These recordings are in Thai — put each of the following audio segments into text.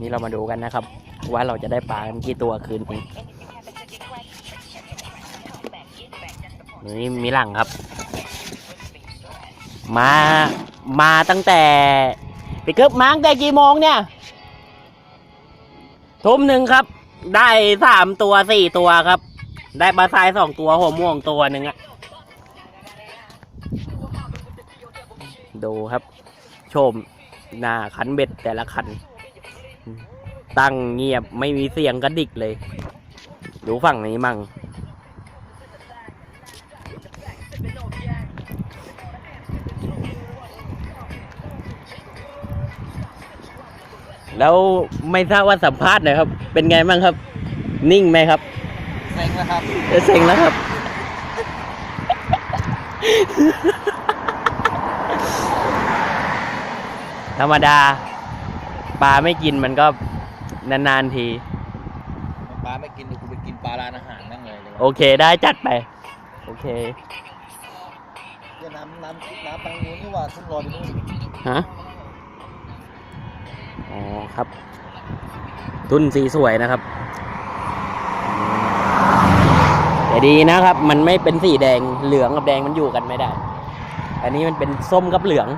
นี่เรามาดูกันนะครับ ว่าเราจะได้ปลากันกี่ตัวคืนนี้นี่มีหลังครับ มามาตั้งแต่ไปเกิบมาตั้งแต่กี่โมงเนี่ยทุ่มหนึ่งครับ ได้สามตัวสี่ตัวครับ ได้ปลาทรายสองตัวหัวม่วงตัวหนึ่งอะ ดูครับ ชมหน้าคันเบ็ดแต่ละคัน ตั้งเงียบไม่มีเสียงกระดิกเลย ดูฝั่งนี้มั่งแล้วไม่ทราบว่าสัมภาษณ์หน่อยครับ เป็นไงบ้างครับ นิ่งไหมครับเซ็งนะครับเออเซ็งแล้วครับ ธรรมดา ปลาไม่กินมันก็นานๆที ปลาไม่กินเดี๋ยวกูไปกินปลาร้านอาหารนั่งเลยเลยโอเคได้จัดไป โอเค เดี๋ยวน้ำน้ำน้ำตังนู้นนี่หว่าทุ่งรอไปนู่นฮะ อ๋อครับ ทุนสีสวยนะครับอืมแต่ดีนะครับ มันไม่เป็นสีแดง เหลืองกับแดงมันอยู่กันไม่ได้ อันนี้มันเป็นส้มกับเหลือง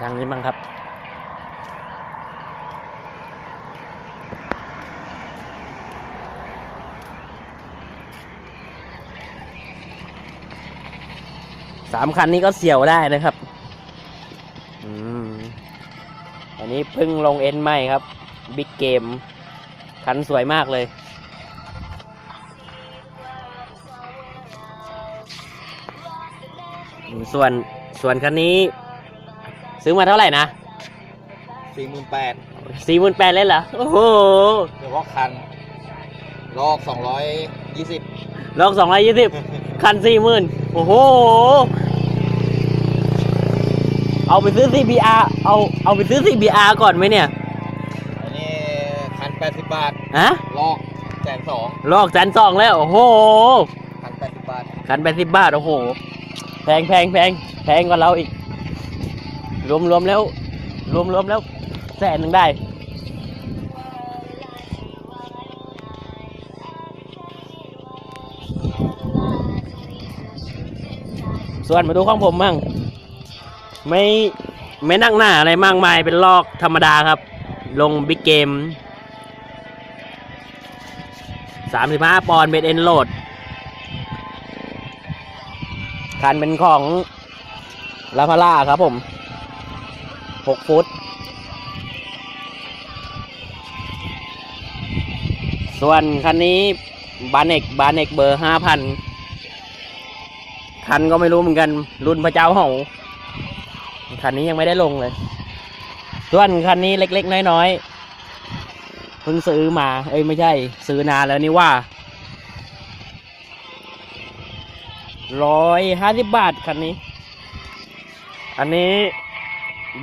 ทางนี้บ้างครับ สามคันนี้ก็เสี่ยวได้นะครับ อืม อันนี้เพิ่งลงเอ็นใหม่ครับ บิ๊กเกม คันสวยมากเลยส่วนส่วนคันนี้ ซื้อมาเท่าไหร่นะสี่หมื่นแปดสี่หมื่นแปดเลยเหรอ โอ้โห เฉพาะคัน ลอกสองร้อยยี่สิบลอกสองร้อยยี่สิบคันสี่หมื่นโอ้โห เอาไปซื้อ CBR เอาเอาไปซื้อ CBR ก่อนไหมเนี่ย อันนี้คันแปดสิบบาท ฮะ ลอกแสนสองลอกแสนสองแล้ว โอ้โห คันแปดสิบบาท คันแปดสิบบาท โอ้โห แพงแพงแพงแพงกว่าเราอีก รวมรวมแล้ว รวมรวมแล้วแสนหนึ่งได้ ส่วนมาดูของผมมั่งไม่ไม่นั่งหน้าอะไรมากมายเป็นลอกธรรมดาครับ ลงบิ๊กเกมสามสิบห้าปอนด์เบดเอ็นโหลดคันเป็นของลาพาร่าครับผม หกฟุต ส่วนคันนี้บาเนกบาเนกเบอร์ห้าพันคันก็ไม่รู้เหมือนกัน รุ่นพระเจ้าเหาคันนี้ยังไม่ได้ลงเลย ส่วนคันนี้เล็ก ๆ น้อยๆเพิ่งซื้อมา เอ้ยไม่ใช่ ซื้อนานแล้วนี่ว่าร้อยห้าสิบบาทคันนี้ อันนี้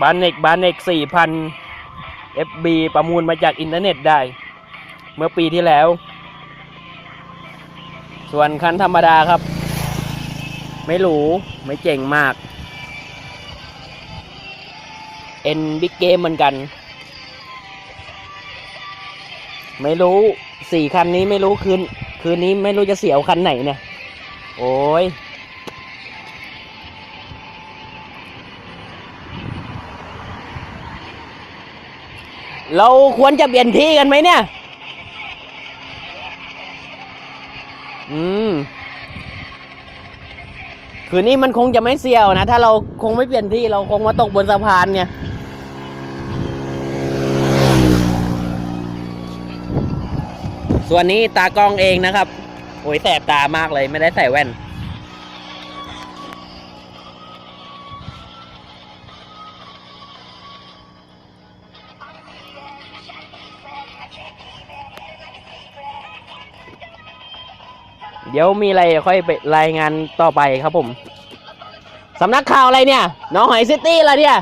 บานเนกบานเนกสี่พัน FB ประมูลมาจากอินเทอร์เน็ตได้ เมื่อปีที่แล้ว ส่วนคันธรรมดาครับ ไม่หรู ไม่เจ๋งมาก เอ็นบิ๊กเกมเหมือนกัน ไม่รู้สี่คันนี้ไม่รู้คืน คืนนี้ไม่รู้จะเสียวคันไหนเนี่ย โอ้ย เราควรจะเปลี่ยนที่กันไหมเนี่ย อืม คืนนี้มันคงจะไม่เสี่ยวนะ ถ้าเราคงไม่เปลี่ยนที่เราคงมาตกบนสะพานเนี่ยส่วนนี้ตากล้องเองนะครับ โอ้ยแสบตามากเลยไม่ได้ใส่แว่น เดี๋ยวมีอะไรค่อยไปรายงานต่อไปครับผมสำนักข่าวอะไรเนี่ยน้องหอยซิตี้อะไรเนี่ย